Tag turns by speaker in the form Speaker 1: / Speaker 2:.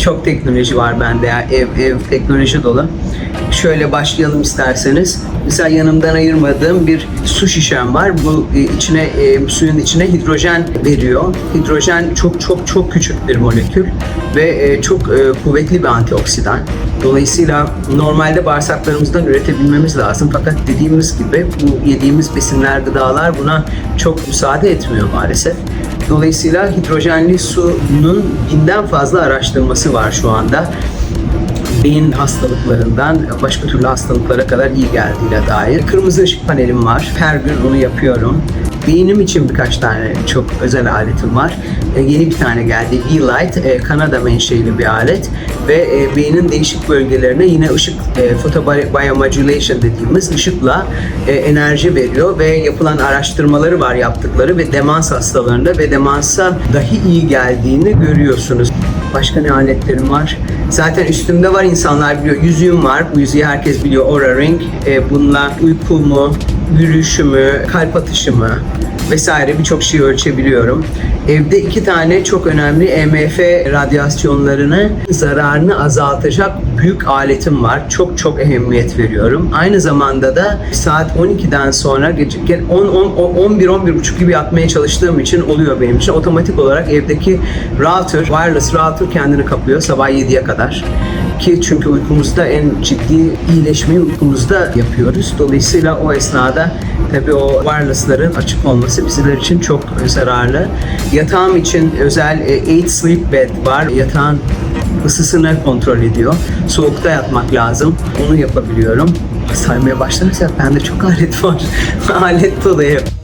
Speaker 1: çok teknoloji var bende ya. Ev, ev teknoloji dolu. Şöyle başlayalım isterseniz. Mesela yanımdan ayırmadığım bir su şişem var. Bu e, içine e, suyun içine hidrojen veriyor. Hidrojen çok çok çok küçük bir molekül ve e, çok e, kuvvetli bir antioksidan. Dolayısıyla normalde bağırsaklarımızdan üretebilmemiz lazım. Fakat dediğimiz gibi bu yediğimiz besinler, gıdalar buna çok müsaade etmiyor maalesef. Dolayısıyla hidrojenli suyun binden fazla araştırması var şu anda beyin hastalıklarından başka türlü hastalıklara kadar iyi geldiğine dair. Kırmızı ışık panelim var. Her gün onu yapıyorum. Beynim için birkaç tane çok özel aletim var. E, yeni bir tane geldi. V-Light, e, Kanada menşeili bir alet ve e, beynin değişik bölgelerine yine ışık, e, photobiomodulation dediğimiz ışıkla e, enerji veriyor ve yapılan araştırmaları var yaptıkları ve demans hastalarında ve demansa dahi iyi geldiğini görüyorsunuz. Başka ne aletlerim var? Zaten üstümde var insanlar biliyor. Yüzüğüm var. Bu yüzüğü herkes biliyor. Aura Ring. E, bununla uykumu, yürüyüşümü, kalp atışımı vesaire birçok şeyi ölçebiliyorum. Evde iki tane çok önemli EMF radyasyonlarını zararını azaltacak büyük aletim var. Çok çok ehemmiyet veriyorum. Aynı zamanda da saat 12'den sonra gece 10 10 11 11 buçuk gibi yatmaya çalıştığım için oluyor benim için. Otomatik olarak evdeki router, wireless router kendini kapıyor sabah 7'ye kadar ki çünkü uykumuzda en ciddi iyileşmeyi uykumuzda yapıyoruz. Dolayısıyla o esnada tabii o wireless'ların açık olması bizler için çok zararlı. Yatağım için özel 8 sleep bed var. Yatağın ısısını kontrol ediyor. Soğukta yatmak lazım. Onu yapabiliyorum. Saymaya başlarsak bende çok alet var. alet dolu ev.